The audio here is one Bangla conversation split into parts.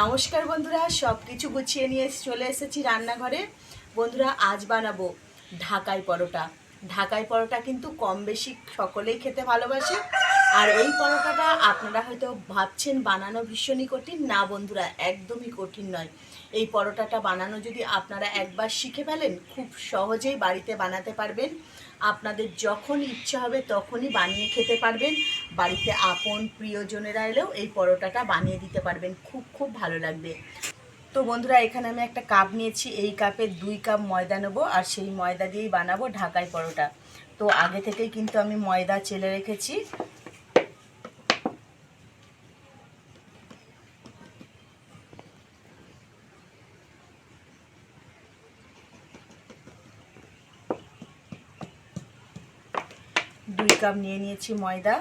নমস্কার বন্ধুরা সব কিছু গুছিয়ে নিয়ে চলে এসেছি রান্নাঘরে। বন্ধুরা, আজ বানাবো ঢাকাই পরোটা। ঢাকাই পরোটা কিন্তু কম বেশি সকলেই খেতে ভালোবাসে। আর এই পরোটাটা আপনারা হয়তো ভাবছেন বানানো ভীষণই কঠিন। না বন্ধুরা, একদমই কঠিন নয়। এই পরোটাটা বানানো যদি আপনারা একবার শিখে ফেলেন, খুব সহজেই বাড়িতে বানাতে পারবেন। আপনাদের যখন ইচ্ছা হবে তখনই বানিয়ে খেতে পারবেন। বাড়িতে আপন প্রিয়জনেরা এলেও এই পরোটাটা বানিয়ে দিতে পারবেন। খুব খুব ভালো লাগবে। তো বন্ধুরা, এখানে আমি একটা কাপ নিয়েছি। এই কাপে দুই কাপ ময়দা নেব আর সেই ময়দা দিয়েই বানাবো ঢাকাই পরোটা। তো আগে থেকেই কিন্তু আমি ময়দা চেলে রেখেছি দুই কাপ নিয়ে নিয়েছি, ময়দা।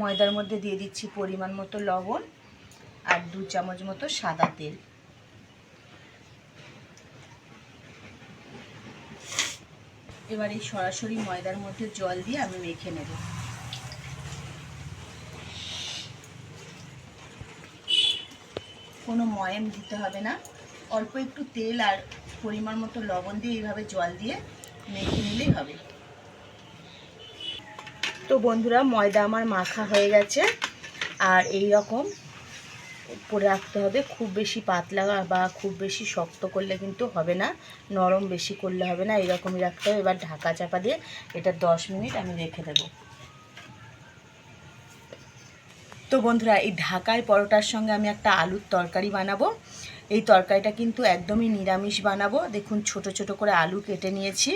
ময়দার মধ্যে দিয়ে দিচ্ছি পরিমাণ মতো লবণ আর দু চামচ মতো সাদা তেল। এবার এই সরাসরি ময়দার মধ্যে জল দিয়ে আমি মেখে নেব। কোনো ময়াম দিতে হবে না। অল্প একটু তেল আর পরিমাণ মতো লবণ দিয়ে এইভাবে জল দিয়ে মেখে নিলেই হবে। তো বন্ধুরা, ময়দা আমার মাখা হয়ে গেছে। আর এই রকম করে রাখতে হবে। খুব বেশি পাতলা বা খুব বেশি শক্ত করলে কিন্তু হবে না। নরম বেশি করলে হবে না। এইরকমই রাখতে হবে। এবার ঢাকা চাপা দিয়ে এটা দশ মিনিট আমি রেখে দেবো। তো বন্ধুরা, এই ঢাকায় পরোটার সঙ্গে আমি একটা আলুর তরকারি বানাবো। এই তরকারিটা কিন্তু একদমই নিরামিষ বানাবো। দেখুন, ছোট ছোট করে আলু কেটে নিয়েছি।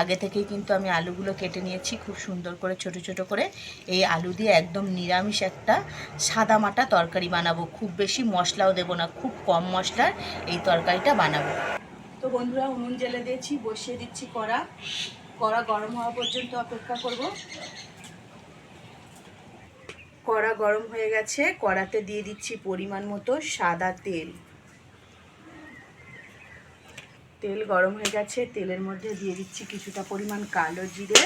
আগে থেকেই কিন্তু আমি আলুগুলো কেটে নিয়েছি, খুব সুন্দর করে ছোট ছোট করে। এই আলু দিয়ে একদম নিরামিষ একটা সাদা মাটা তরকারি বানাবো। খুব বেশি মশলাও দেবো না, খুব কম মশলার এই তরকারিটা বানাবো। তো বন্ধুরা, উনুন জেলে দিয়েছি, বসিয়ে দিচ্ছি কড়া। কড়া গরম হওয়া পর্যন্ত অপেক্ষা করব। কড়া গরম হয়ে গেছে। কড়াতে দিয়ে দিচ্ছি পরিমাণ মতো সাদা তেল। তেল গরম হয়ে গেছে, তেলের মধ্যে দিয়ে দিচ্ছি কিছুটা পরিমাণ কালো জিরে,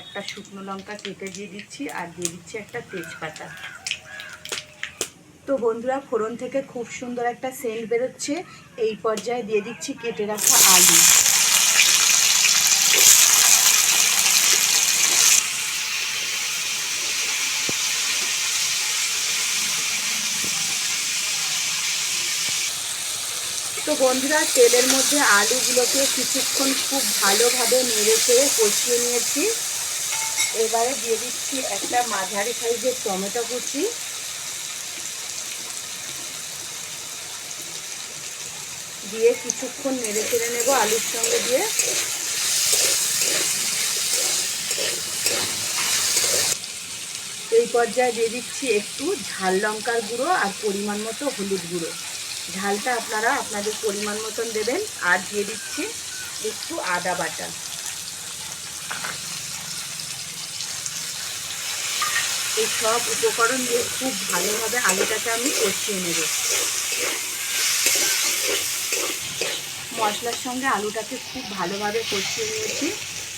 একটা শুকনো লঙ্কা কেটে দিয়ে দিচ্ছি আর দিয়ে দিচ্ছি একটা তেজপাতা। তো বন্ধুরা, ফোড়ন থেকে খুব সুন্দর একটা সেন্ট বেরোচ্ছে। এই পর্যায়ে দিয়ে দিচ্ছি কেটে রাখা আলু। তো বন্ধুরা, তেলের মধ্যে আলুগুলোকে কিছুক্ষণ খুব ভালোভাবে নেড়ে চেড়ে কষিয়ে নিয়েছি। এবারে দিয়ে দিচ্ছি একটা মাঝারি সাইজের টমেটো কুচি। দিয়ে কিছুক্ষণ নেড়ে চেড়ে নেব আলুর সঙ্গে দিয়ে। এই পর্যায়ে দিয়ে দিচ্ছি একটু ঝাল লঙ্কার গুঁড়ো আর পরিমাণ মতো হলুদ গুঁড়ো। ঝালটা আপনারা আপনাদের পরিমাণ মতন দেবেন। আর দিয়ে দিচ্ছি একটু আদা বাটা। এই সব উপকরণ দিয়ে খুব ভালোভাবে আলুটাকে আমি কষিয়ে নেব। মশলার সঙ্গে আলুটাকে খুব ভালোভাবে কষিয়ে নিয়েছি।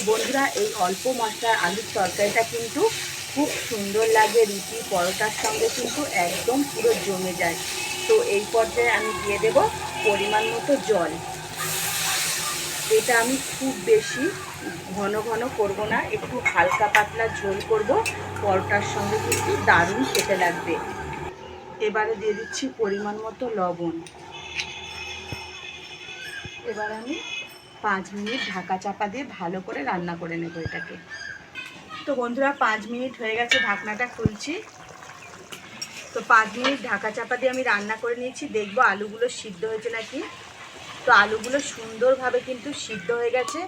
বন্ধুরা, এই অল্প মশলার আলুর তরকারিটা কিন্তু খুব সুন্দর লাগে। রুটি, পরোটার সঙ্গে কিন্তু একদম পুরো জমে যায়। তো এই পর্যায়ে আমি দিয়ে দেব পরিমাণ মতো জল। এটা আমি খুব বেশি ঘন ঘন করব না, একটু হালকা পাতলা ঝোল করব, পরোটার সঙ্গে কিন্তু দারুণ খেতে লাগবে। এবারে দিয়ে দিচ্ছি পরিমাণ মতো লবণ। এবার আমি পাঁচ মিনিট ঢাকা চাপা দিয়ে ভালো করে রান্না করে নেব এটাকে। তো বন্ধুরা, পাঁচ মিনিট হয়ে গেছে, ঢাকনাটা খুলছি। তো পাঁচ মিনিট ঢাকা চাপা দিয়ে আমি রান্না করে নিয়েছি। দেখব আলুগুলো সিদ্ধ হয়েছে নাকি? তো আলুগুলো সুন্দরভাবে কিন্তু সিদ্ধ হয়ে গেছে।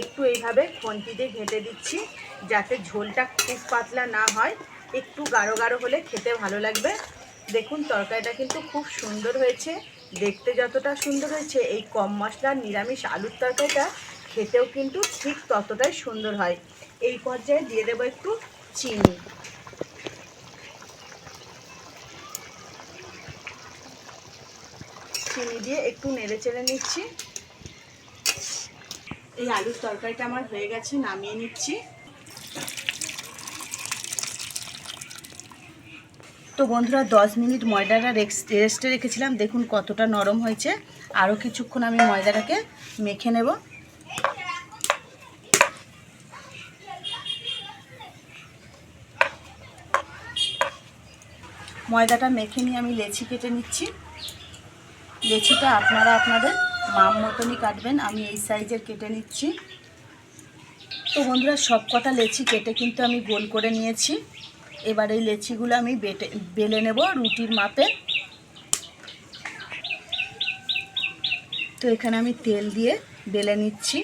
একটু এইভাবে খন্তি দিয়ে ঘেঁটে দিচ্ছি যাতে ঝোলটা খুব পাতলা না হয়। একটু গাঢ় গাঢ় হলে খেতে ভালো লাগবে। দেখুন, তরকারিটা কিন্তু খুব সুন্দর হয়েছে। দেখতে যতটা সুন্দর হয়েছে, এই কম মশলার নিরামিষ আলুর তরকারিটা খেতেও কিন্তু ঠিক ততটাই সুন্দর হয়। এই পর্যায়ে দিয়ে দেবো একটু চিনি। চিনি দিয়ে একটু নেড়ে চেড়ে নিচ্ছি। এই আলুর তরকারিটা আমার হয়ে গেছে, নামিয়ে নিচ্ছি। তো বন্ধুরা, দশ মিনিট ময়দাটা রেস্টে রেখেছিলাম। দেখুন কতটা নরম হয়েছে। আরও কিছুক্ষণ আমি ময়দাটাকে মেখে নেব। ময়দাটা মেখে নিয়ে আমি লেচি কেটে নিচ্ছি। লেচিটা আপনারা আপনাদের মাম মতনই কাটবেন। আমি এই সাইজের কেটে নিচ্ছি। তো বন্ধুরা সব কটা লেচি কেটে কিন্তু আমি গোল করে নিয়েছি। এবার এই লেচিগুলো আমি বেটে, বেলে নেব রুটির মাপে। তো এখানে আমি তেল দিয়ে বেলে নিচ্ছি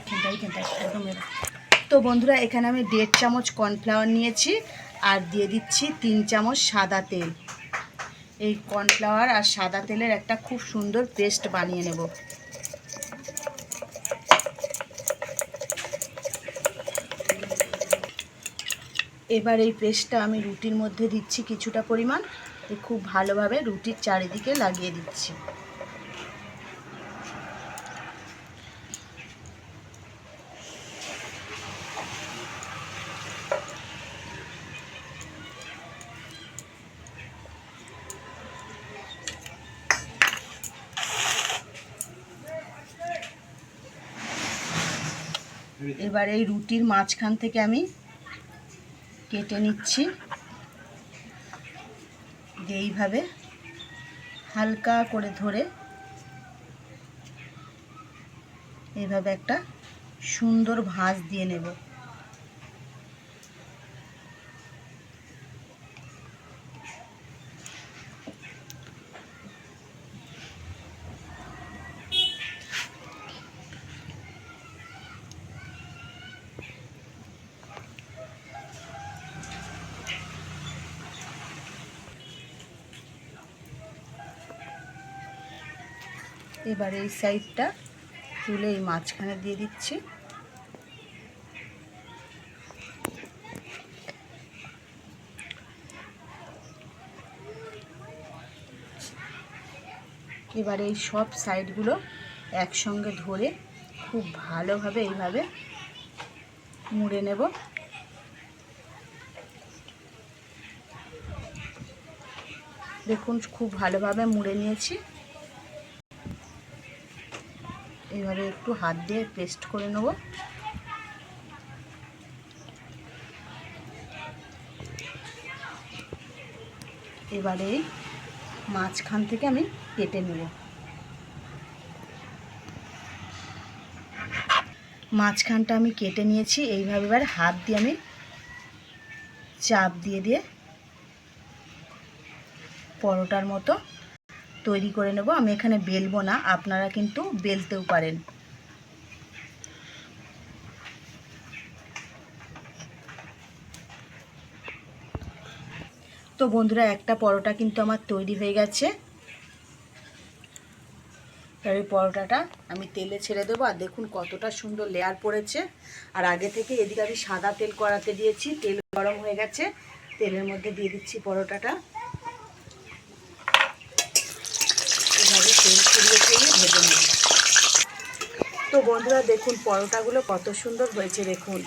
এখানটাই এখানটাই একদম এবার। তো বন্ধুরা, এখানে আমি দেড় চামচ কর্নফ্লাওয়ার নিয়েছি আর দিয়ে দিচ্ছি তিন চামচ সাদা তেল। এই কর্নফ্লাওয়ার আর সাদা তেলের একটা খুব সুন্দর পেস্ট বানিয়ে নেব। এবার এই পেস্টটা আমি রুটির মধ্যে দিচ্ছি কিছুটা পরিমাণ। খুব ভালোভাবে রুটির চারিদিকে লাগিয়ে দিচ্ছি। এবার এই রুটির মাঝখান থেকে আমি কেটে নিচ্ছি। এইভাবে হালকা করে ধরে এইভাবে একটা সুন্দর ভাঁজ দিয়ে নেব। এবার এই সাইডটা তুলে এই মাঝখানে দিয়ে দিচ্ছি। এবার এই সব সাইডগুলো একসঙ্গে ধরে খুব ভালোভাবে এইভাবে মুড়ে নেব। দেখুন, খুব ভালোভাবে মুড়ে নিয়েছি। এইভাবে একটু হাত দিয়ে পেস্ট করে নেব। এবারে মাঝখান থেকে আমি কেটে নেব। মাঝখানটা আমি কেটে নিয়েছি, এইভাবে এবার হাত দিয়ে আমি চাপ দিয়ে দিয়ে পরোটার মতো তৈরি করে নেব। আমি এখানে বেলবো না, আপনারা কিন্তু বেলতেও পারেন। তো বন্ধুরা, একটা পরোটা কিন্তু আমার তৈরি হয়ে গেছে। এবার এই পরোটাটা আমি তেলে ছেড়ে দেবো। আর দেখুন কতটা সুন্দর লেয়ার পড়েছে। আর আগে থেকে এদিকে আমি সাদা তেল কড়াতে দিয়েছি, তেল গরম হয়ে গেছে। তেলের মধ্যে দিয়ে দিচ্ছি পরোটাটা। ভেজে নেব। তো বন্ধুরা, দেখুন, পরোটাগুলো কত সুন্দর হয়েছে, দেখুন।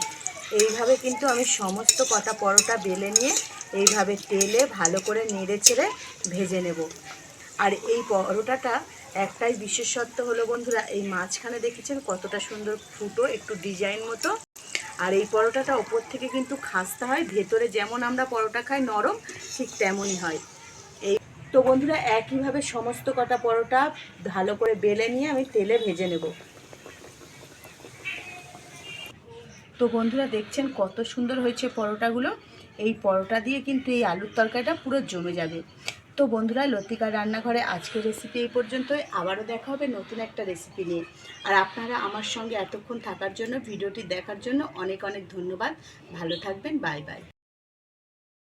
এইভাবে কিন্তু আমি সমস্ত কটা পরোটা বেলে নিয়ে এইভাবে তেলে ভালো করে নেড়ে ছেড়ে ভেজে নেব। আর এই পরোটাটা একটাই বিশেষত্ব হলো বন্ধুরা, এই মাঝখানে দেখেছেন কতটা সুন্দর ফুটো, একটু ডিজাইন মতো। আর এই পরোটাটা ওপর থেকে কিন্তু খাস্তা হয়, ভেতরে যেমন আমরা পরোটা খাই নরম, ঠিক তেমনই হয়। তো বন্ধুরা, একইভাবে সমস্ত কটা পরোটা ভালো করে বেলে নিয়ে আমি তেলে ভেজে নেব। তো বন্ধুরা, দেখছেন কত সুন্দর হয়েছে পরোটাগুলো? এই পরোটা দিয়ে কিন্তু এই আলুর তরকারিটা পুরো জমে যাবে। তো বন্ধুরা, লতিকার রান্নাঘরে আজকের রেসিপি এই পর্যন্তই। আবারও দেখা হবে নতুন একটা রেসিপি নিয়ে। আর আপনারা আমার সঙ্গে এতক্ষণ থাকার জন্য, ভিডিওটি দেখার জন্য অনেক অনেক ধন্যবাদ। ভালো থাকবেন, বাই বাই।